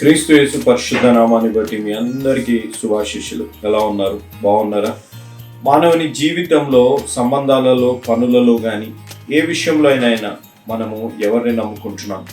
క్రీస్తు యేసు పరిశుద్ధ నామాన్ని బట్టి మీ అందరికీ శుభాశిష్యులు ఎలా ఉన్నారు? బాగున్నారా? మానవుని జీవితంలో సంబంధాలలో పనులలో కానీ ఏ విషయంలో అయినా మనము ఎవరిని నమ్ముకుంటున్నాం?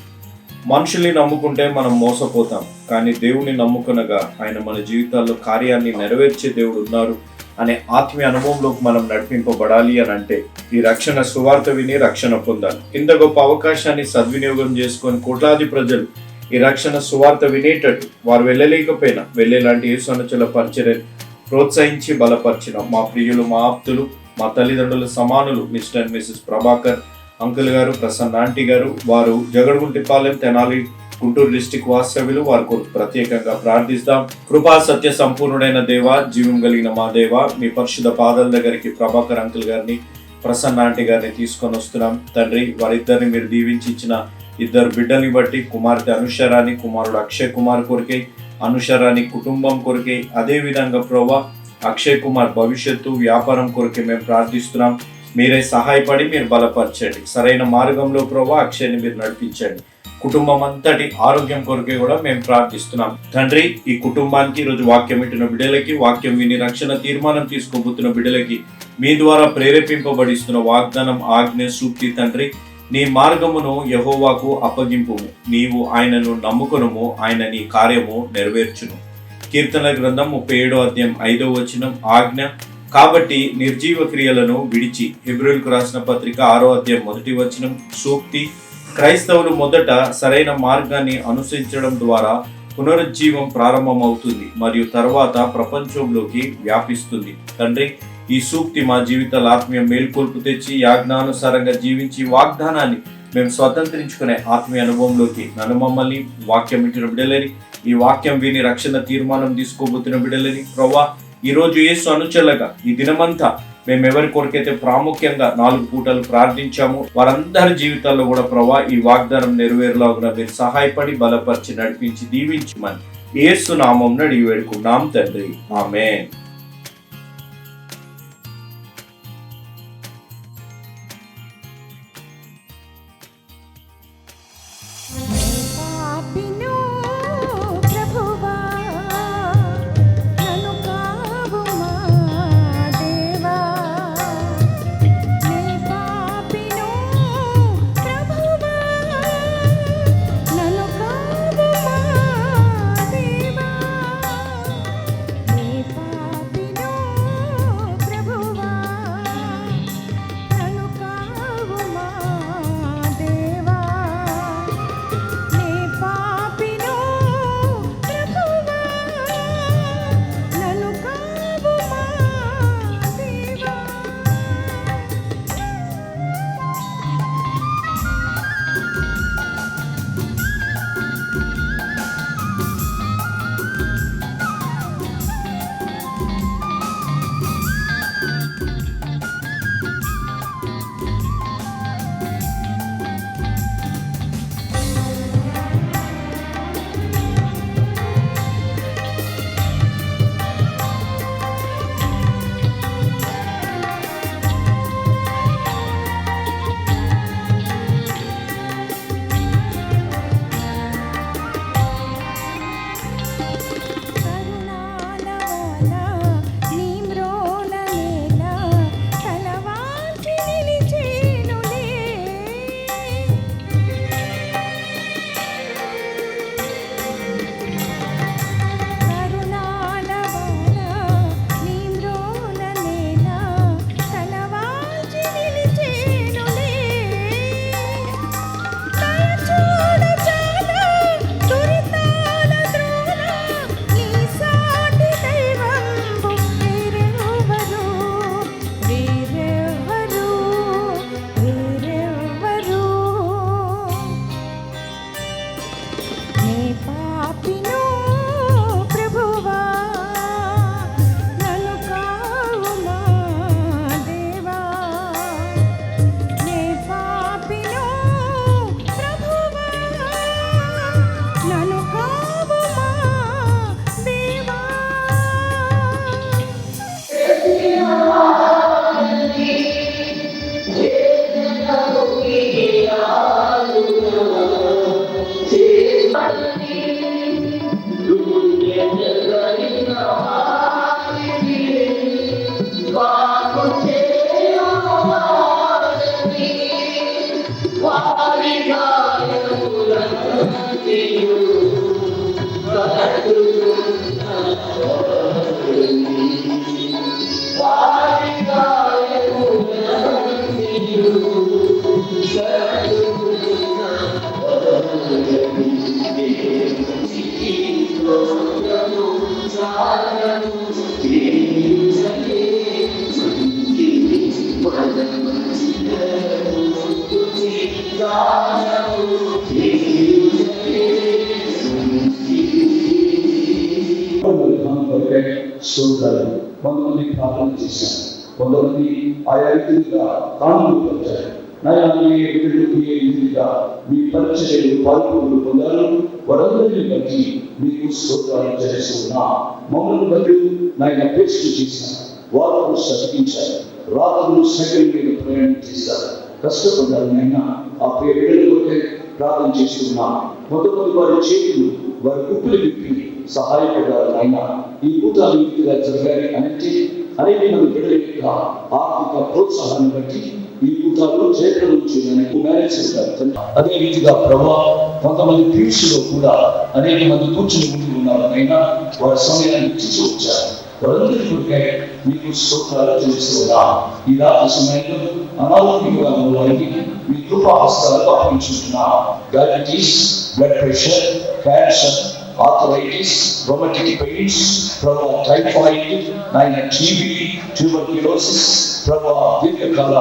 మనుషుల్ని నమ్ముకుంటే మనం మోసపోతాం. కానీ దేవుని నమ్ముకునగా ఆయన మన జీవితాల్లో కార్యాన్ని నెరవేర్చే దేవుడు ఉన్నారు అనే ఆత్మీయ అనుభవంలోకి మనం నడిపింపబడాలి అని అంటే ఈ రక్షణ సువార్త విని రక్షణ పొందాలి. ఇంత గొప్ప అవకాశాన్ని సద్వినియోగం చేసుకొని కోట్లాది ప్రజలు ఈ రక్షణ సువార్త వినేటట్టు వారు వెళ్ళలేకపోయినా వెళ్ళేలాంటి యేసు అనుచల పరిచర్యని ప్రోత్సహించి బలపరిచిన. మా ప్రియులు మా ఆప్తులు మా తల్లిదండ్రుల సమానులు mister and missus Prabhakar uncle గారు ప్రసన్న ఆంటీ గారు వారు జగడగుంటిపాలెం తెనాలి గుంటూరు డిస్టిక్ వాస్తవ్యులు వారి కొరకు ప్రత్యేకంగా ప్రార్థిస్తాం. కృపా సత్య సంపూర్ణుడైన దేవ జీవం కలిగిన మా దేవ మీ పరిశుద్ధ పాదాల దగ్గరికి ప్రభాకర్ అంకుల్ గారిని ప్రసన్న ఆంటీ గారిని తీసుకొని వస్తున్నాం. తండ్రి వారిద్దరిని మీరు దీవించి ఇచ్చిన ఇద్దరు బిడ్డల్ని బట్టి కుమార్తె అనుషరాని కుమారుడు అక్షయ్ కుమార్ కొరికే అనుషరాని కుటుంబం కొరికే అదే విధంగా ప్రభా అక్షయ్ కుమార్ భవిష్యత్తు వ్యాపారం కొరకే మేము ప్రార్థిస్తున్నాం. మీరే సహాయపడి మీరు బలపరచండి. సరైన మార్గంలో ప్రభా అక్షయ్ని మీరు నడిపించండి. కుటుంబం అంతటి ఆరోగ్యం కొరకే కూడా మేము ప్రార్థిస్తున్నాం. తండ్రి ఈ కుటుంబానికి ఈరోజు వాక్యం పెట్టిన బిడ్డలకి వాక్యం విని రక్షణ తీర్మానం తీసుకోబోతున్న బిడ్డలకి మీ ద్వారా ప్రేరేపింపబడిస్తున్న వాగ్దానం ఆజ్ఞ సూక్తి తండ్రి నీ మార్గమును యహోవాకు అప్పగింపు. నీవు ఆయనను నమ్ముకునుము ఆయన నీ కార్యము నెరవేర్చును. కీర్తన గ్రంథం ముప్పై ఏడో అధ్యాయం ఐదో వచనం ఆజ్ఞ కాబట్టి నిర్జీవ క్రియలను విడిచి హిబ్రిల్కు రాసిన పత్రిక ఆరో అధ్యాయం మొదటి వచనం సూక్తి క్రైస్తవులు మొదట సరైన మార్గాన్ని అనుసరించడం ద్వారా పునరుజ్జీవం ప్రారంభమవుతుంది మరియు తర్వాత ప్రపంచంలోకి వ్యాపిస్తుంది. తండ్రి ఈ సూక్తి మా జీవితాల ఆత్మీయ మేల్కొల్పు తెచ్చి యాజ్ఞానుసారంగా జీవించి వాగ్దానాన్ని మేము స్వతంత్రించుకునే ఆత్మీయ అనుభవంలోకి నన్ను మమ్మల్ని వాక్యం ఇచ్చిన బిడ్డలని ఈ వాక్యం విని రక్షణ తీర్మానం తీసుకోబోతున్న బిడ్డలని ప్రవ్వా ఈ రోజు యేసు ఈ దినమంతా మేము ఎవరి కొరకైతే ప్రాముఖ్యంగా నాలుగు పూటలు ప్రార్థించాము. వారందరి జీవితాల్లో కూడా ప్రభా ఈ వాగ్దానం నెరవేరులాగున మీరు సహాయపడి బలపరిచి నడిపించి దీవించమని ఏసునామం నామం అడిగి వేడుకున్నాం తండ్రి. ఆమె ఆయా రీతిగా కానుకలు వచ్చారు నయాన్ని ఎదురుకి ఎదురుగా మీ పరిచర్యలు పాల్గొలు పొందారు. వారందరినీ బట్టి మీకు స్తోత్రాలు చేస్తున్నా మమ్మల్ని బట్టి నాయన పేస్ట్ చేశారు. వారు సతికించారు రాత్రులు సైకిల్ మీద ప్రయాణం చేశారు. కష్టపడ్డారు నాయన ఆ పేరు ప్రార్థన చేస్తున్నా. మొదటి వారి చేతులు వారి కుప్పలు విప్పి సహాయపడ్డారు నాయన ఈ పూట రీతిగా జరిగాయి అంటే అనేక మంది బిడ్డల యొక్క ఆర్థిక ప్రోత్సాహాన్ని బట్టి ఈ కూటాలు చేతుల నుంచి మేనేజ్ చేస్తారు. అదే రీతిగా ప్రభా కొంతమంది పీడ్స్లో కూడా అనేక మంది కూర్చుని ముందు ఉన్నారు అయినా వారి సమయాన్ని ఇచ్చి వచ్చారు వారందరి కొరికై మీకు స్తోత్రాలు చేస్తున్నా ఈ రాత్రి సమయంలో అనారోగ్యంగా మీ కృపా హస్తాలు అప్పగించుకుంటున్నా. Diabetes blood pressure cancer arthritis rheumatic pains ప్రభా టైఫాయిడ్ నాయన టీబీ ట్యూబర్క్యులోసిస్ ప్రభా దీర్ఘకాల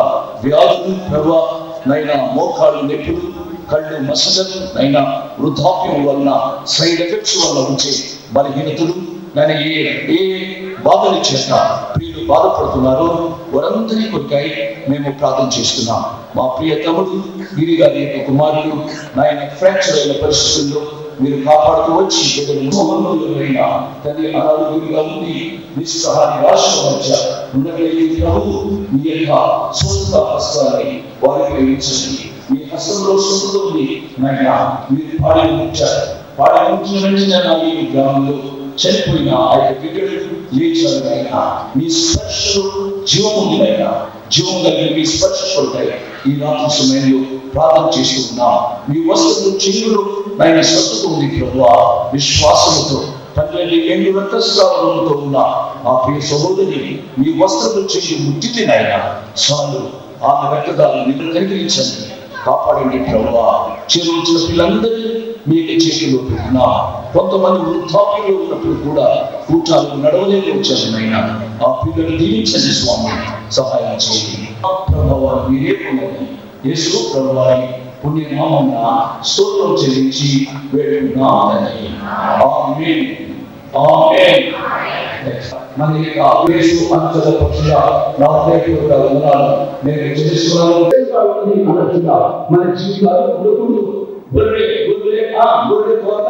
వ్యాధులు ప్రభా నైనా మోకాళ్ళు నొప్పులు కళ్ళు మసకలు నైనా వృద్ధాప్యం వలన సైడ్ ఎఫెక్ట్స్ వల్ల వచ్చే బలహీనతలు నేను ఏ ఏ బాధలు చేత ప్రియులు బాధపడుతున్నారో వారందరి కొరికై మేము ప్రార్థన చేస్తున్నాం. మా ప్రియ తమ్ముడు గిరిగారి యొక్క కుమారుడు నాయన ఫ్రాక్చర్ అయిన పరిస్థితుల్లో మీరు కాపాడుతూ వచ్చి బిడ్డలు తల్లి అనారోగ్యంగా ఉంది నిస్సహ నిరాశ మధ్య ఉన్నట్లయితే ప్రభు మీ యొక్క సొంత హస్తాన్ని వారికి ఉంచండి మీ హస్తంలో ఉంది. నాయన మీరు పాడి ఉంచారు. పాడి ఉంచిన వెంటనే నా ఈ గ్రామంలో చనిపోయిన ఆ యొక్క బిడ్డలు లేచారు మీ స్పర్శలో జీవం ఉంది జీవం కలిగిన మీ స్పర్శ ఈ రాత్రి సమయంలో ప్రార్థన చేస్తున్నా మీ వస్తువులు చెల్లులు నాయన స్వస్థత ఉంది ప్రభువా విశ్వాసముతో తండ్రి ఏళ్ళు రక్తస్రావంతో ఉన్న. ఆ ప్రియ సహోదరి మీ వస్త్రము చేసి ముట్టితే నాయన చాలు. ఆమె రక్తదాలు నిన్ను కనికరించండి. కాపాడండి ప్రభువా. చేరువచ్చిన పిల్లలందరినీ మీకు చేతిలో పెట్టినా కొంతమంది వృద్ధాప్యంలో ఉన్నప్పుడు కూడా కూటాలు నడవలేని వచ్చారు నాయన ఆ పిల్లలు దీవించండి స్వామి. సహాయం చేయండి. ప్రభావాలు మీరే పొందండి యేసు ప్రభువారి. పుణ్యనామమున స్తోత్రం చెల్లించి వేడుకున్నామని ఆమేన్. ఆమేన్. మన యొక్క ఆవేశు అంతల పక్షుల నా హృదయపూర్వక వందనాలు నేను అన్నట్టుగా మన జీవితాలు ఉండకూడదు గొర్రె గొర్రె ఆ గొర్రె కోత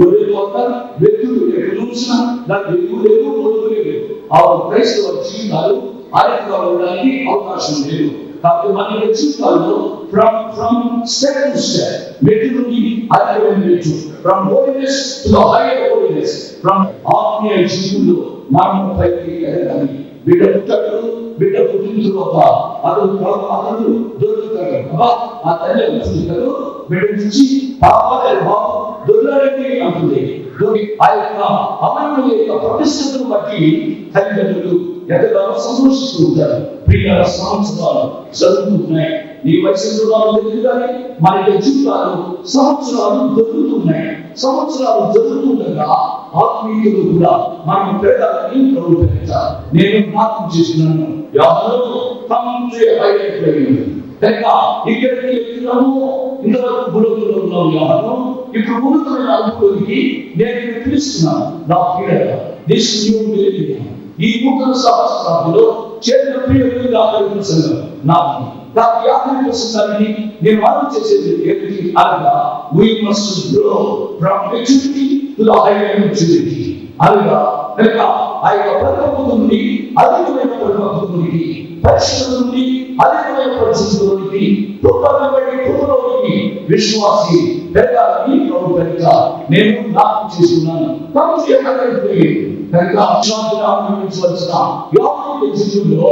గొర్రె కోత వ్యక్తులు ఎక్కడ చూసినా నాకు వెలుగు లేదు పొడుగు లేదు. ఆ క్రైస్తవ జీవితాలు ఆరోగ్యంగా ఉండడానికి అవకాశం లేదు. కాబట్టి మనం యొక్క from from step to step మెట్టు నుండి ఆరోగ్యం మెట్టు from holiness to the higher holiness from ఆత్మీయ జీవులు మనం పైకి ఎదగాలి బిడ్డ పుట్టాడు బిడ్డ పుట్టిన తర్వాత అతను అతను దొరుకుతాడు అబ్బా ఆ తల్లి చూస్తాడు బిడ్డ నుంచి పాపాల బాబు దొరలాడండి అంటుంది ఆ యొక్క అమలు యొక్క ప్రతిష్టతను బట్టి తల్లిదండ్రులు ఎంతగానో సంతోషిస్తూ ఉంటారు. ప్రియ సంవత్సరాలు జరుగుతున్నాయి. నీ వయసు తెలియదు కానీ మన యొక్క జీవితాలు సంవత్సరాలు జరుగుతున్నాయి. సంవత్సరాలు జరుగుతుండగా ఆత్మీయులు కూడా మనం పెరగాలని ప్రభు నేను జ్ఞాపకం చేసినాను ఎవరు తండ్రి అయిపోయింది కనుక ఇక్కడికి వెళ్తున్నాము. ఇంతవరకు బుడకులో ఉన్నాం యాదవ్ ఇప్పుడు ఉన్నతమైన అనుభూతికి నేను పిలుస్తున్నాను. నా పీడ దిస్ న్యూ మిలియన్ ఈ నూతన సభ్యులు చేతుల ప్రియులు ఆకలి సంఘం. నాకు నాకు యాభై ప్రసంగాన్ని నేను మనం చేసేది ఏంటి అనగా we must grow from maturity to the higher maturity అనగా లేక ఆ యొక్క పరిపక్వత నుండి అధికమైన పరిపక్వత నుండి పరిశుద్ధత నుండి అధికమైన పరిశుద్ధతలోనికి కృపణబడి కృపలోనికి విశ్వాసి పెరగాలని ప్రభు పెరగ నేను నాకు చేస్తున్నాను. కాబట్టి ఎక్కడ కనుక అక్షరాలుగా అనుభవించవలసిన యోహాను జీవితంలో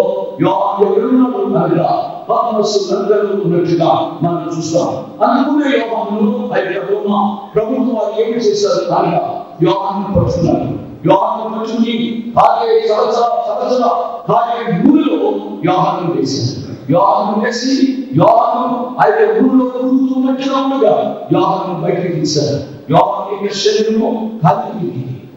ఉన్నట్టుగా మనం చూస్తాం. అందుకునే అయితే రోమ ప్రభుత్వం వారు ఏమి చేశారు అనగా యోహాను పడుతున్నారు యోహాను పట్టుకుని తాగే సరస సరసన తాగే ఊరిలో యోహాను వేశారు యోహాను వేసి యోహాను అయితే ఊరిలో ఉండగా బయటకు తీశారు. యొక్క శరీరము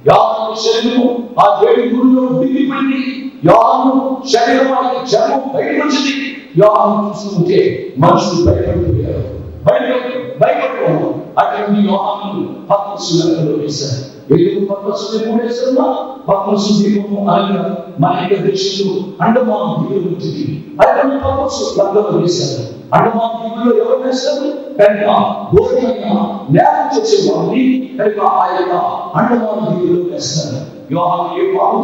యాను శరీరము ఆ వేడి గురిలో దిగిపోయింది యాను శరీరం అనే జన్మం బయట వచ్చింది. యాను చూస్తుంటే మనుషులు భయపడిపోయారు భయపడి భయపడిపోయారు అటువంటి యోహాను పద్మసులలో వేశారు. ఎందుకు పద్మసు దీపం వేస్తున్నా పద్మసు దీపము అనగా మన యొక్క దేశంలో అండమాన దీపం ఉంటుంది అటువంటి పద్మసు లంగలు వేశారు. అండమాన్ ఎవరు వేస్తారు? కనుక నేల చేసే వారిని కనుక ఆ యొక్క అండమాన్ దీవుల్లో వేస్తారు. యోహాను ఏ పాపం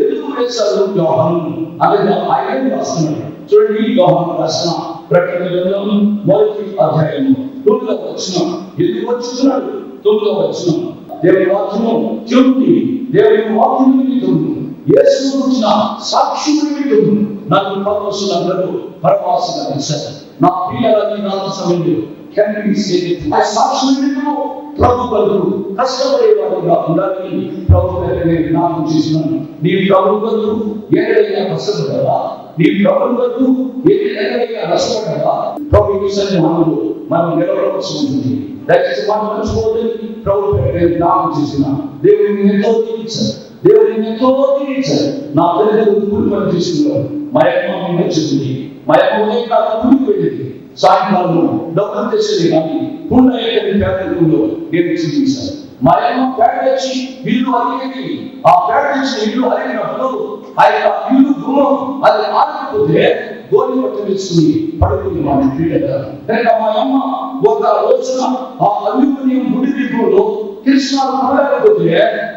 ఎందుకు వేశారు యోహాను? అనగా ఆయన రాస్తున్నాడు చూడండి యోహాను రాసిన ప్రకటన గ్రంథం మొదటి అధ్యాయము తొమ్మిదవ వచ్చిన ఎందుకు వచ్చుతున్నాడు తొమ్మిదవ వచ్చిన దేవుని వాక్యము చెబుతుంది. దేవుని వాక్యం నిమిత్తము యేసు సాక్షి నిమిత్తము నన్ను పరమశులందరూ పరమాసన కలిశారు నా ప్రియులని నా సమయంలో can ప్రభు బదులు కష్టపడేవాడుగా ఉండాలని ప్రభు నేను జ్ఞాపకం చేసినాను నీ ప్రభు బదులు ఏదైనా కష్టపడవా? నీ ప్రభు బదులు ఏదైనా నష్టపడవా ప్రభు మనం నిలబడవలసి ఉంటుంది. దయచేసి మనం మర్చిపోవద్దని ప్రభు దగ్గర చేసిన దేవుడిని ఎంతో దీవించారు దేవుడిని ఎంతో దీవించారు నా తల్లిదండ్రులు కూలి పని మా యమ్మ మీ నచ్చింది మా యమ్మ కూలికి వెళ్ళింది సాయంకాలం డబ్బులు తెచ్చేది కానీ ఉన్న ఎక్కడి పేదరికంలో నేను చూపించాను. మరేమో అమ్మ పేడ తెచ్చి ఇల్లు అడిగేది ఆ పేడ తెచ్చిన ఇల్లు అడిగినప్పుడు ఆ యొక్క ఇల్లు గుమ్మం అది ఆగిపోతే గోలి పట్టు తీసుకుని పడుకుని మా క్రీడగా మా అమ్మ ఒక రోజున ఆ అల్లుకుని ముడి దిగులో కృష్ణాలు పడకపోతే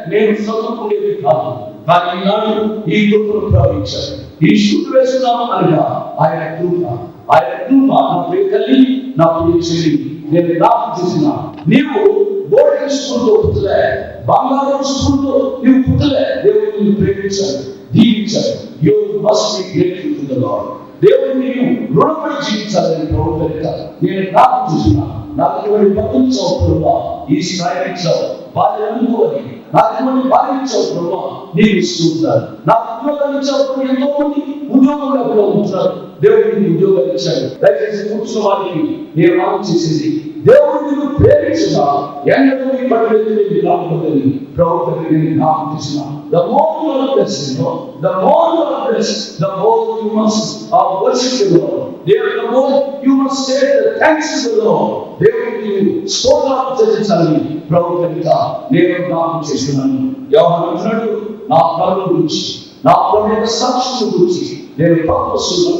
నేను చదువుకునేది కాదు. కానీ ఈనాడు ఈ కృపను ప్రవహించారు ఈ షూట్ అనగా ఆయన కృప. ఆయన కృప నా ప్రియ తల్లి నా ప్రియ చెల్లి నేను జ్ఞాపకం చేసిన. నీవు బోర్డింగ్ స్కూల్తో పుట్టలే బంగారం స్కూల్తో నీవు పుట్టలే. దేవుడు నిన్ను ప్రేమించాడు దీవించాడు. You must be grateful to the lord దేవుడు నీవు రుణపడి జీవించాలని ప్రభుత్వం నేను జ్ఞాపకం చేసిన. నాకు ఇటువంటి బతుకుచావు ప్రభు ఈ స్థాయి ఇచ్చావు బాధ్యత అనుకోవాలి నాకు ఇటువంటి బాధ్యత ఇచ్చావు ప్రభు ఉద్యోగాలు ఎంతో మంది ఉద్యోగం లేకుండా ఉంటున్నారు దేవుడు నీకు ఉద్యోగాలు ఇచ్చాడు. దయచేసి కూర్చున్న వారికి నేను నాకు చేసేది. దేవుడు నిన్ను ప్రేమించిన ఎండలో నీ పట్టలేదు నీకు రాకపోతుంది ప్రవర్తన నేను నాకు చేసిన. The more you are blessed the more you are blessed the more you must ah worship lord దేవుడు the you must say the thanks to the lord దేవుడు నీవు స్తోత్రాలు చెల్లించాలని ప్రభు కనుక నేను జ్ఞాపకం చేస్తున్నాను యోహాను అంటున్నాడు నా ప్రభు గురించి నా ప్రభు యొక్క సాక్షుల గురించి నేను పర్పస్సులు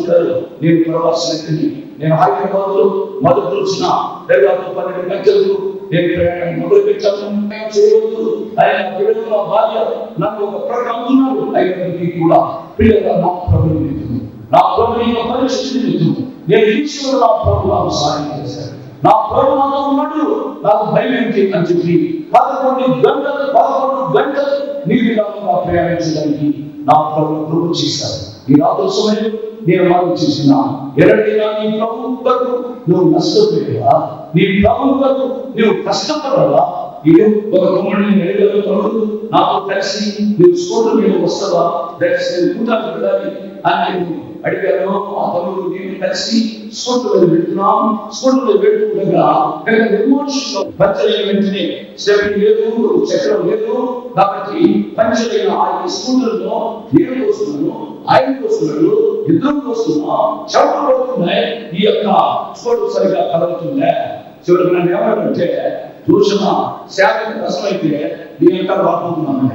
నేను ప్రవాసనకి నేను హైదరాబాద్లో మొదటి రోజున దాదాపు పన్నెండు గంటలకు నేను ప్రయాణం మొదలు పెట్టాను చేయవద్దు ఆయన పిల్లలు నా భార్య నాకు ఒక ప్రకటన అవుతున్నారు అయినప్పటికీ కూడా పిల్లల నా ప్రభుత్వం నా ప్రభు యొక్క పరిస్థితిని నిమిత్తము నేను ఈశ్వరుడు నా ప్రభు నాకు సాయం చేశాడు నా ప్రభు నాతో ఉన్నాడు నాకు భయం ఏంటి అని చెప్పి పదకొండు గంటలు పదకొండు గంటలు నిర్విరామంగా ప్రయాణించడానికి నా ప్రభు ప్రభు చేశాడు. ఈ రాత్రి సమయం నేను మనం చేసిన ఎరడైనా నీ ప్రభు నువ్వు నష్టపోయావా? నీ ప్రభు కొరకు నువ్వు కష్టపడాలా ఇది ఒక కుమ్మడిని నిలగలుగుతున్నాడు నాతో కలిసి నువ్వు స్కూటర్ మీద వస్తావా దయచేసి నేను కూటాలు పెట్టాలి అని నేను అడిగాను ఆ తమ్ముడు నేను కలిసి స్కూటర్ మీద పెడుతున్నాం స్కూటర్ మీద పెట్టుకుండగా కనుక నిర్మోషంలో పంచలైన వెంటనే స్టెప్ లేదు చక్రం లేదు కాబట్టి పంచలైన ఆ ఈ స్కూటర్లో నేను వస్తున్నాను ఆయన వస్తున్నాడు ఇద్దరు వస్తున్నాం చెవులు పడుతున్నాయి ఈ యొక్క స్కూటర్ సరిగా కలుగుతుందా చివరికి నన్ను ఏమంటే దూషణ సేవ కష్టమైతే నీ ఎంత బాగుంటున్నాను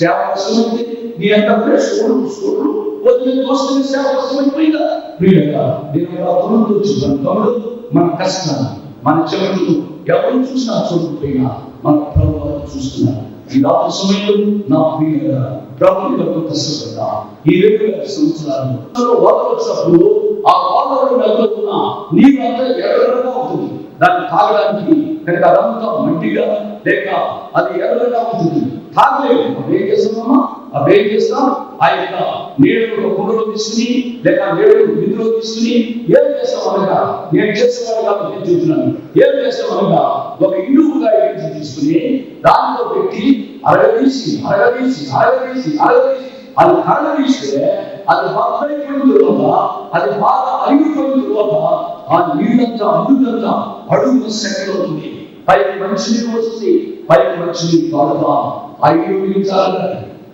సేవ కష్టమైతే నీ ఎంత స్కూటర్ స్కూటర్ వదిలి దోస్తుని సేవ కష్టమైపోయిందా ప్రియుగా నేను తమ్ముడు చూసాను తమ్ముడు మన కష్టం మన చెవులు ఎవరు చూసినా చూడకపోయినా మన ప్రభు చూస్తున్నారు. ఈ రాత్రి సమయంలో నా ప్రియుగా ప్రభుత్వ యొక్క కష్టపడ్డా. ఈ రెండు వేల సంవత్సరాలు వాటర్ వచ్చినప్పుడు ఆ వాటర్ ఉన్న నీరంతా ఎర్రగా ఉంటుంది. దాన్ని తాగడానికి లేక అదంతా మంటిగా లేక అది ఎర్రగా ఉంటుంది. తాగలేము అప్పుడు ఏం చేస్తామమ్మా అప్పుడు ఏం చేస్తాం? ఆ యొక్క నీళ్ళు కుండలో తీసుకుని లేక నీళ్ళు బిందులో తీసుకుని ఏం చేస్తాం అనగా నేను చేసేవాడు కాదు నేను చెబుతున్నాను. ఏం చేస్తాం అనగా ఒక ఇనుముగా ఏంటి తీసుకుని దానిలో పెట్టి అరగదీసి అరగదీసి అరగదీసి అరగదీసి అది కరగదీస్తే అది బద్దలైపోయిన తర్వాత అది బాగా అరిగిపోయిన తర్వాత ఆ నీళ్ళంతా అడుగంతా అడుగు సెట్ అవుతుంది పైకి మంచి నీళ్ళు వస్తుంది పైకి మంచి నీళ్ళు తాగుతా ఆ ఇల్లు మించాలి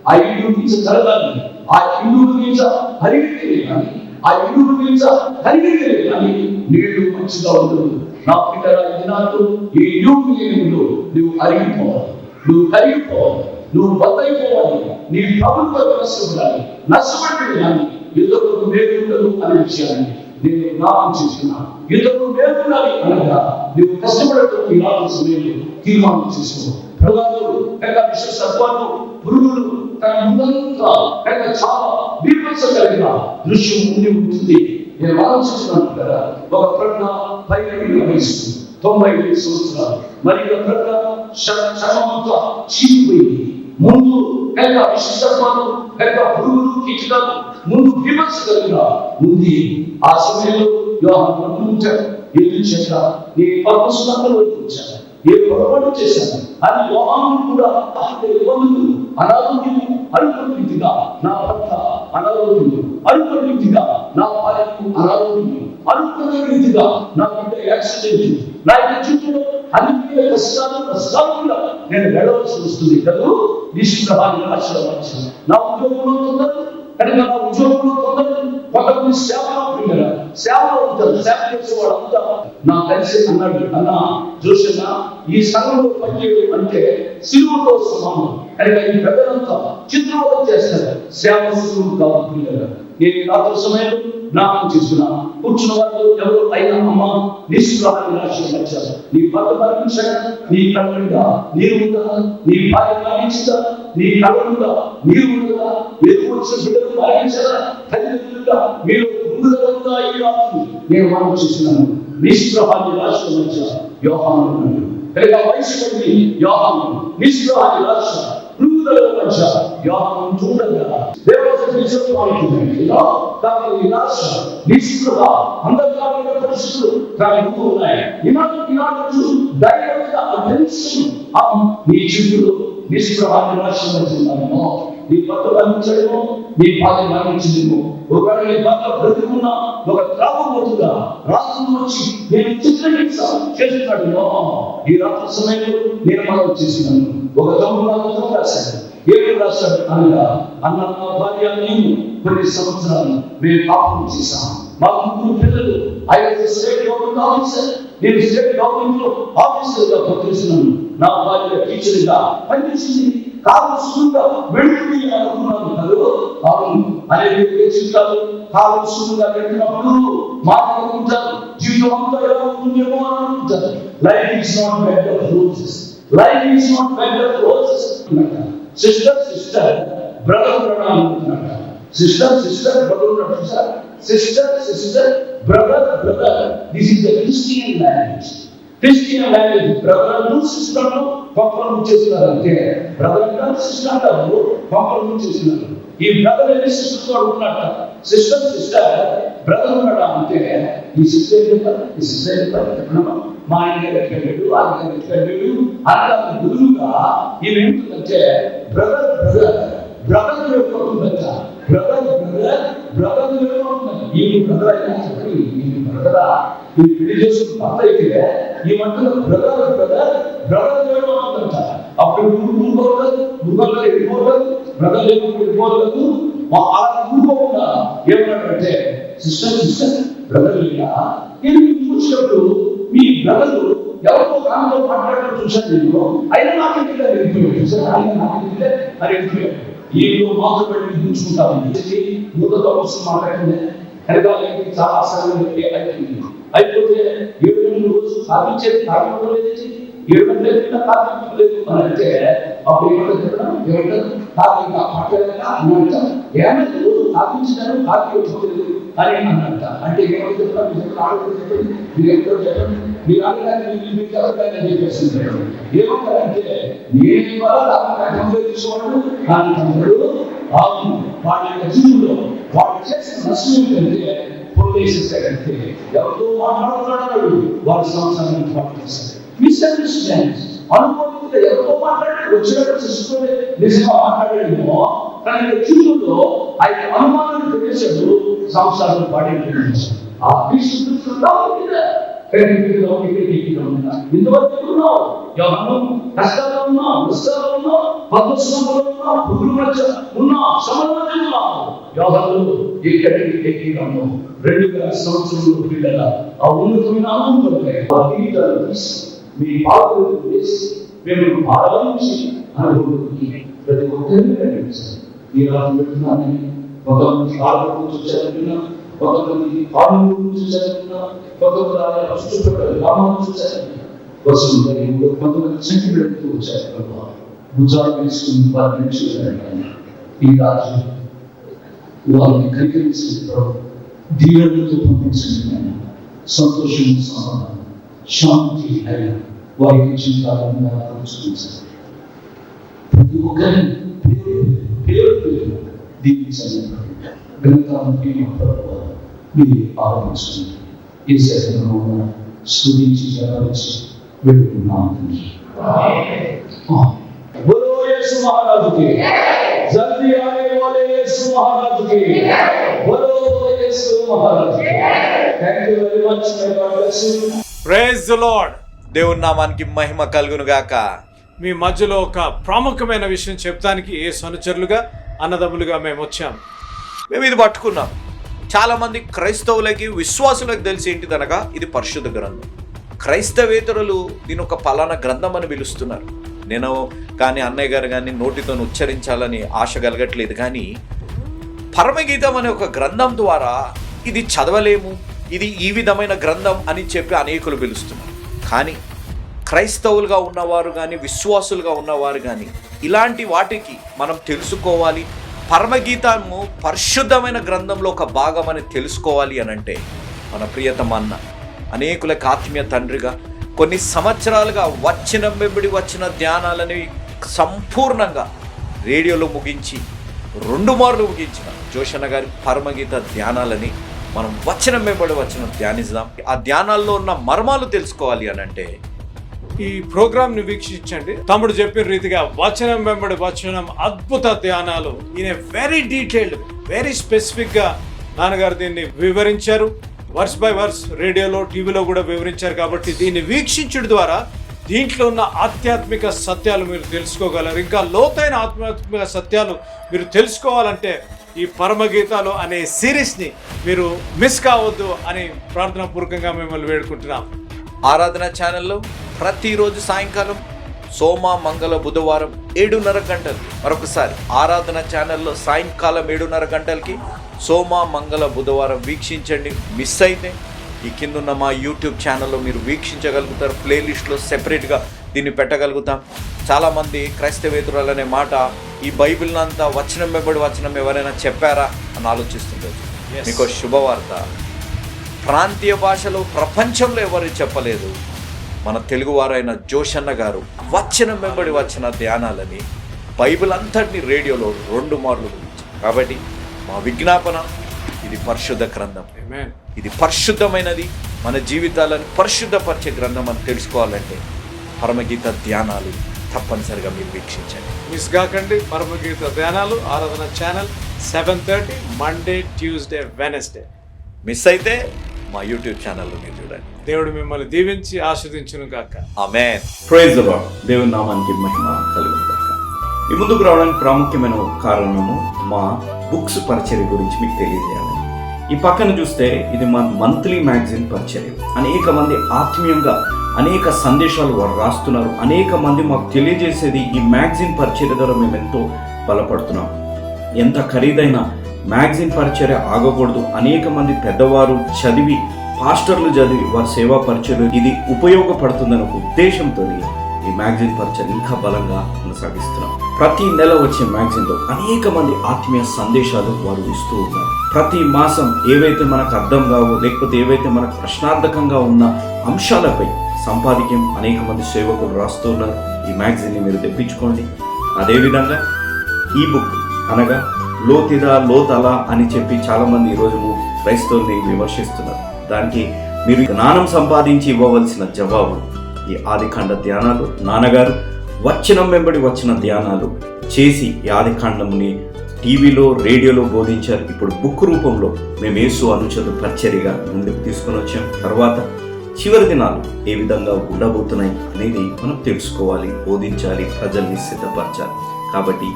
ఆ ఇల్లు మించగలగాలి ఆ ఇల్లు మించ అరిగితే కానీ ఆ ఇల్లు మించ అరిగితే కానీ నీళ్ళు మంచిగా ఉండదు. నా పిల్లల దినాలు ఈ యూపీ నీళ్ళు నువ్వు అరిగిపోవాలి. నువ్వు కరిగిపోవాలి. నువ్వు బద్దయిపోవాలి. నీ ప్రభుత్వ నష్టపడాలి నష్టపడి కానీ ఎందుకు మేలు ఉండదు అనే విషయాన్ని నేను జ్ఞాపకం చేసుకున్నాను. ఇతరులు మేలుండాలి అనగా నువ్వు కష్టపడటం ఈ సమయంలో తీర్మానం చేసుకో. ప్రజలు లేక విశేషత్వాలు పురుగులు తన ముందంతా లేక చాలా బీభత్స కలిగిన దృశ్యం ఉండి ఉంటుంది. నేను ఆలోచిస్తున్నాను కదా ఒక ప్రజ్ఞ పైన వహిస్తుంది తొంభై ఐదు సంవత్సరాలు. మరి ఒక ప్రజ్ఞ శ్రమంతా చీలిపోయింది. ముందు లేక విశిష్టత్వాలు లేక పురుగులు కీటకాలు ముందు విమర్శ కలిగిన ఉంది ఆ సమయంలో యోహాను అనుకుంటాడు ఎందుకు చేశా నీ పర్పస్ వైపు వచ్చాను ఏ పొరపాటు చేశాను అని యోహాను కూడా అక్కడ ఇబ్బందులు అనారోగ్యము అనుకున్న నా భర్త అనారోగ్యము అనుకున్న నా భార్యకు అనారోగ్యము అనుకున్న రీతిగా నా బిడ్డ యాక్సిడెంట్ నా యొక్క చుట్టూ అన్ని కష్టాలు కష్టాలు కూడా నేను వెళ్ళవలసి వస్తుంది. కదా? నిశ్చిత నా ఉద్యోగంలో తొందరలు కానీ మన ఉద్యోగంలో తొందరలు కొంతమంది సేవలో పిల్లలు సేవలో ఉంటారు. సేవ చేసే వాళ్ళంతా నా కలిసి అన్నాడు అన్న జోషన్న ఈ సంఘంలో పనిచేయడం అంటే సిలువతో సమానం. కనుక ఈ పెద్దలంతా చిత్రవతం చేస్తారు. సేవ సులువు కావాలి పిల్లలు నేను రాత్రి సమయంలో జ్ఞాపకం చేసుకున్నా కూర్చున్న వాళ్ళు ఎవరు అయినా అమ్మ నిష్ప్రభాన్ని ఆశీర్వదించారు నీ భర్త మరణించగా నీ కళ్ళుగా నీరు ఉందా నీ భార్య మరణించదా? నీ కళ్ళుగా నీరు ఉండదా ఎదురు వచ్చిన బిడ్డలు మరణించదా తల్లిదండ్రులుగా మీరు ముందుగా ఉందా ఈ రాత్రి? నేను మనం చేస్తున్నాను నిష్ప్రభాన్ని ఆశీర్వదించారు యోహాను అన్నాడు. కనుక వయసు కొద్ది యోహాను నిష్ప్రభాన్ని రాష్ట్ర పురుగుల మధ్య యోహాను చూడగా. దేవత నిజంగా దాని వినాశ నిష్పృహ అంధకారమైన పరిస్థితులు దాని ముందు ఉన్నాయి ఇలాంటి ఇలాంటి ధైర్యంగా అటెన్షన్ నీ జీవితంలో నిష్ప్రభ నిరాశిస్తున్నాను నీ భర్త మరణించడము నీ భార్య మరణించడము ఒకవేళ నీ భర్త బ్రతుకున్న ఒక త్రాగుబోతుగా రాష్ట్రం వచ్చి నేను చిత్రహింస చేస్తున్నాడు ఈ రాత్రి సమయంలో నేను మనం చేసినాను ఒక తమ్ముడు రాశాడు. ఏడు రాశాడు అనగా అన్న నా భార్య నేను కొన్ని సంవత్సరాలు మేము పాపం చేశాం మా ముగ్గురు పిల్లలు ఐదు స్టేట్ గవర్నమెంట్ ఆఫీసర్ నేను స్టేట్ గవర్నమెంట్లో ఆఫీసర్గా పనిచేస్తున్నాను. నా భార్య టీచర్గా పనిచేసింది. కాదు సులువుగా వెళుతుంది అనుకున్నాను. కదా అవును. అనేది చిత్రాలు కాదు సులువుగా వెళ్తున్నప్పుడు మాట్లాడుకుంటారు జీవితం అంతా ఎలా ఉంటుందేమో అని అనుకుంటారు life is not bed of roses life is not bed of roses sister sister brother brother అనుకుంటున్నాడు sister sister brother sister sister sister brother brother this is the Christian language Christian language బ్రదర్లు సిస్టర్లు పంపడం చేస్తున్నారు అంతే brother అంటారు sister అంటారు పంపడం చేస్తున్నారు ఈ బ్రదర్ అనే సిస్టర్తో ఉన్నట్ట సిస్టర్ సిస్టర్ బ్రదర్ ఉన్నాడు? అంతే ఈ సిస్టర్ చెప్తారు? ఈ సిస్టర్ చెప్తారు? మా ఆయన పెట్టాడు ఆయన పెట్టాడు అట్లా గురువుగా ఈమెంటుందంటే బ్రదర్ బ్రదర్ బ్రదర్ యొక్క ఉందంట. బ్రదర్ బ్రదర్ బ్రదర్ ఈ అయితే ఈ మధ్యలో బ్రదర్ బ్రదర్ బ్రదర్ అప్పుడు నువ్వు ఊరుకోలేదు ఊరుకోలేదు వెళ్ళిపోలేదు బ్రదర్ లేకుండా వెళ్ళిపోలేదు అలా ఊరుకోకుండా ఏమన్నాడంటే సిస్టర్ సిస్టర్ బ్రదర్ లేదా నేను చూసినప్పుడు మీ బ్రదర్ ఎవరితో కాలంలో మాట్లాడడం చూశాను నేను అయినా నాకు చూసాను ఆయన నాకు మరి ఈలో మాత్రం పెట్టి ఉంచుకుంటాను మూతతో కోసం మాట్లాడింది కనుక చాలా అసలు అయిపోయింది. అయిపోతే ఏడు గంటల రోజు సాధించేది కార్యక్రమం ఏడు గంటల కింద కార్యక్రమం లేదు అని అంటే అప్పుడు ఏమంటారు ఏమంటారు? కార్మిక మాట్లాడాక అన్నంట రోజు సాధించడానికి కార్యక్రమం లేదు అని అన్నంట అంటే ఏమో మీరు చెప్పండి, చెప్పండి మీరు ఎంతో చెప్పండి మీరు అనగానే మీరు చెప్పండి అని ఏమంటారంటే నేను వల్ల తీసుకోవడం కానీ తమ్ముడు అవును వాళ్ళ యొక్క జీవులో వాళ్ళు చేసిన నష్టం ఏంటంటే ఎవరితో మాట్లాడుతున్నాడు వాళ్ళ సంవత్సరానికి పాటిస్తారు అనుకో అనుకోకుండా ఎవరితో మాట్లాడాడు వచ్చినప్పుడు శిశువులే నిజంగా మాట్లాడాడేమో కానీ ఆయన ఆయన అనుమానాన్ని పెట్టేశాడు సంసారం పాడి ఆ విశుద్ధుడుగా ఇంతవరకు ఎవరు కష్టాల్లో ఉన్నావు ఉన్నావు ఉన్నావు పురుగుల మధ్య ఉన్నావు శ్రమల మధ్య ఉన్నావు యోగాలు ఇక్కడికి ఎక్కినాము రెండు వేల సంవత్సరంలో పిల్లల ఆ ఉన్నతమైన ఆనందంలో మీ పాత్ర వేసి మేము ఆరాధించి అనుభూతికి ప్రతి ఒక్కరిని కనిపిస్తాం ఈ రాత్రి పెడుతున్నానని కొంతమంది ఆరోగ్యం చూసారనుకున్నా కొంతమంది పాలు చూసారనుకున్నా కొంతమంది ఆయా చుట్టుపక్కల గ్రామాలు చూసారనుకున్నా వస్తుంది కొంతమంది చెట్టు పెడుతూ వచ్చారు ప్రభావ భుజాలు వేసుకుని వారిని చూసారని ఈ రాత్రి వాళ్ళని కనికరించి ప్రభు దీవెనలతో పంపించండి నాయన. సంతోషం సమాధానం శాంతి అయిన wahitaji wanaenda kusikiliza. Ndugu gani pia pia dini sana. Binadamu mgeni kwa ni arabisi. Isa tunaona suri za arabisi wewe unaamini. Amen. बोलो यीशु महाराज की जल्दी आने वाले यीशु महाराज की बोलो यीशु महाराज thank you very much my God bless దేవుని నామానికి మహిమ కలుగును గాక మీ మధ్యలో ఒక ప్రాముఖ్యమైన విషయం చెప్తానికి ఏ సనుచరులుగా అన్నదమ్ములుగా మేము వచ్చాం. మేము ఇది పట్టుకున్నాం. చాలా మంది క్రైస్తవులకి విశ్వాసులకు తెలిసి ఏంటిదనగా ఇది పరిశుద్ధ గ్రంథం. క్రైస్తవేతరులు దీని ఒక పలానా గ్రంథం అని పిలుస్తున్నారు. నేను కానీ అన్నయ్య గారు కానీ నోటితో ఉచ్చరించాలని ఆశ కలగట్లేదు కానీ పరమగీతం అనే ఒక గ్రంథం ద్వారా ఇది చదవలేము ఇది ఈ విధమైన గ్రంథం అని చెప్పి అనేకులు పిలుస్తున్నారు. కానీ క్రైస్తవులుగా ఉన్నవారు కానీ విశ్వాసులుగా ఉన్నవారు కానీ ఇలాంటి వాటికి మనం తెలుసుకోవాలి. పరమగీతము పరిశుద్ధమైన గ్రంథంలో ఒక భాగం అని తెలుసుకోవాలి అని అంటే మన ప్రియతమ అన్న అనేకులకు ఆత్మీయ తండ్రిగా కొన్ని సంవత్సరాలుగా వచ్చిన వెంబడి వచ్చిన ధ్యానాలని సంపూర్ణంగా రేడియోలో ముగించి రెండు మార్లు ముగించిన జోషన్న గారి పరమగీత ధ్యానాలని మనం వచనం వెంబడి వచ్చిన ధ్యానిద్దాం. ఆ ధ్యానాల్లో ఉన్న మర్మాలు తెలుసుకోవాలి అని అంటే ఈ ప్రోగ్రామ్ని వీక్షించండి. తమ్ముడు చెప్పిన రీతిగా వచనం వెంబడి వచనం అద్భుత ధ్యానాలు. ఈయన వెరీ డీటెయిల్డ్ వెరీ స్పెసిఫిక్గా నాన్నగారు దీన్ని వివరించారు. వర్స్ బై వర్స్ రేడియోలో టీవీలో కూడా వివరించారు కాబట్టి దీన్ని వీక్షించడం ద్వారా దీంట్లో ఉన్న ఆధ్యాత్మిక సత్యాలు మీరు తెలుసుకోగలరు. ఇంకా లోతైన ఆధ్యాత్మిక సత్యాలు మీరు తెలుసుకోవాలంటే ఈ పరమగీతాలు అనే సిరీస్ని మీరు మిస్ కావద్దు అని ప్రార్థన పూర్వకంగా మిమ్మల్ని వేడుకుంటున్నాం. ఆరాధన ఛానల్లో ప్రతిరోజు సాయంకాలం సోమ మంగళ బుధవారం ఏడున్నర గంటలు. మరొకసారి ఆరాధన ఛానల్లో సాయంకాలం ఏడున్నర గంటలకి సోమ మంగళ బుధవారం వీక్షించండి. మిస్ అయితే ఈ కిందున్న మా యూట్యూబ్ ఛానల్లో మీరు వీక్షించగలుగుతారు. ప్లేలిస్ట్లో సెపరేట్గా దీన్ని పెట్టగలుగుతాం. చాలామంది క్రైస్తవేతురాలు అనే మాట ఈ బైబిల్ అంతా వచనం వెంబడి వచనం ఎవరైనా చెప్పారా? అని ఆలోచిస్తుంటారు. Yes. మీకు శుభవార్త. ప్రాంతీయ భాషలో ప్రపంచంలో ఎవరు చెప్పలేదు? మన తెలుగువారైన జోషన్న గారు వచ్చిన వెంబడి వచ్చిన ధ్యానాలని బైబిల్ అంతటిని రేడియోలో రెండు మార్లు కాబట్టి మా విజ్ఞాపన ఇది పరిశుద్ధ గ్రంథం. ఇది పరిశుద్ధమైనది. మన జీవితాలను పరిశుద్ధపరిచే గ్రంథం అని తెలుసుకోవాలంటే పరమగీత ధ్యానాలు తప్పనిసరిగా మీరు వీక్షించండి. మిస్ కాకండి పరమగీత ధ్యానాలు ఆరాధన channel seven thirty Monday Tuesday Wednesday miss అయితే మా యూట్యూబ్ ఛానల్లో మీరు చూడండి. దేవుడు మిమ్మల్ని దీవించి ఆస్వాదించును గాక. ఆమెన్ ప్రైజ్ దేవుని నామానికి మహిమ కలుగును గాక. ఈ ముందుకు రావడానికి ప్రాముఖ్యమైన ఒక కారణము మా బుక్స్ పరిచర్య గురించి మీకు తెలియజేయాలి. ఈ పక్కన చూస్తే ఇది మా మంత్లీ మ్యాగజైన్ పరిచర్య. అనేక మంది ఆత్మీయంగా అనేక సందేశాలు వారు రాస్తున్నారు. అనేక మంది మాకు తెలియజేసేది ఈ మ్యాగజైన్ పరిచర్య ద్వారా మేము ఎంతో బలపడుతున్నాం. ఎంత ఖరీదైన మ్యాగజైన్ పరిచర్య ఆగకూడదు. అనేక మంది పెద్దవారు చదివి పాస్టర్లు చదివి వారి సేవా పరిచయం ఇది ఉపయోగపడుతుందనే ఉద్దేశంతో ఈ మ్యాగజైన్ పరిచయం ఇంకా బలంగా కొనసాగిస్తున్నాం. ప్రతి నెల వచ్చే మ్యాగజైన్లో అనేక మంది ఆత్మీయ సందేశాలు వారు ఇస్తూ ఉన్నారు. ప్రతి మాసం ఏవైతే మనకు అర్థం కావో లేకపోతే ఏవైతే మనకు ప్రశ్నార్థకంగా ఉన్న అంశాలపై సంపాదికం అనేక మంది సేవకులు రాస్తూ ఉన్నారు. ఈ మ్యాగజైన్ని మీరు తెప్పించుకోండి. అదేవిధంగా ఈ బుక్ అనగా లోతిదా లోతలా అని చెప్పి చాలామంది ఈరోజు క్రైస్తవుల్ని విమర్శిస్తున్నారు. దానికి మీరు జ్ఞానం సంపాదించి ఇవ్వవలసిన జవాబు ఈ ఆదికాండ ధ్యానాలు. నాన్నగారు వచనం వెంబడి వచ్చిన ధ్యానాలు చేసి ఈ ఆదికాండముని టీవీలో రేడియోలో బోధించారు. ఇప్పుడు బుక్ రూపంలో మేము యేసు అనుచరు పరిచర్యగా ముందుకు తీసుకొని వచ్చాం. తర్వాత చివరి దినాలు ఏ విధంగా ఉండబోతున్నాయి అనేది మనం తెలుసుకోవాలి బోధించాలి ప్రజల్ని సిద్ధపరచాలి. కాబట్టి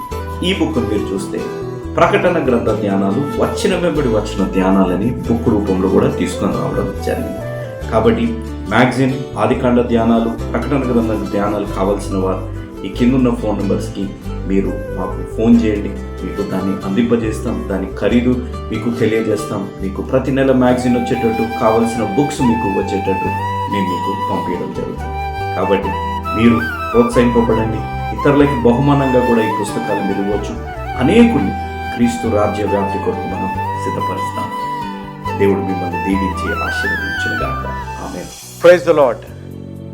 ఈ బుక్ మీరు చూస్తే ప్రకటన గ్రంథ ధ్యానాలు వచ్చిన వెంబడి వచ్చిన ధ్యానాలని బుక్ రూపంలో కూడా తీసుకొని రావడం జరిగింది. కాబట్టి మ్యాగజైన్ ఆదికాండ ధ్యానాలు ప్రకటన గ్రంథ ధ్యానాలు కావాల్సిన వారు ఈ కిందున్న ఫోన్ నెంబర్స్కి మీరు మాకు ఫోన్ చేయండి. మీకు దాన్ని అందింపజేస్తాం దాని ఖరీదు మీకు తెలియజేస్తాం. మీకు ప్రతి నెల మ్యాగజైన్ వచ్చేటట్టు కావలసిన బుక్స్ మీకు వచ్చేటట్టు మేము మీకు పంపించడం జరుగుతుంది. కాబట్టి మీరు ప్రోత్సహింపబడండి. ఇతరులకి బహుమానంగా కూడా ఈ పుస్తకాలు మీరు ఇవ్వచ్చు. క్రీస్తు రాజ్య వ్యాప్తి కొరకు మనం సిద్ధపరుస్తాం. దేవుడు మిమ్మల్ని దీవించి ఆశీర్వదించుగాక ఆమె ప్రైజ్ ద లాడ్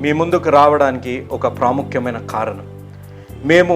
మీ ముందుకు రావడానికి ఒక ప్రాముఖ్యమైన కారణం. మేము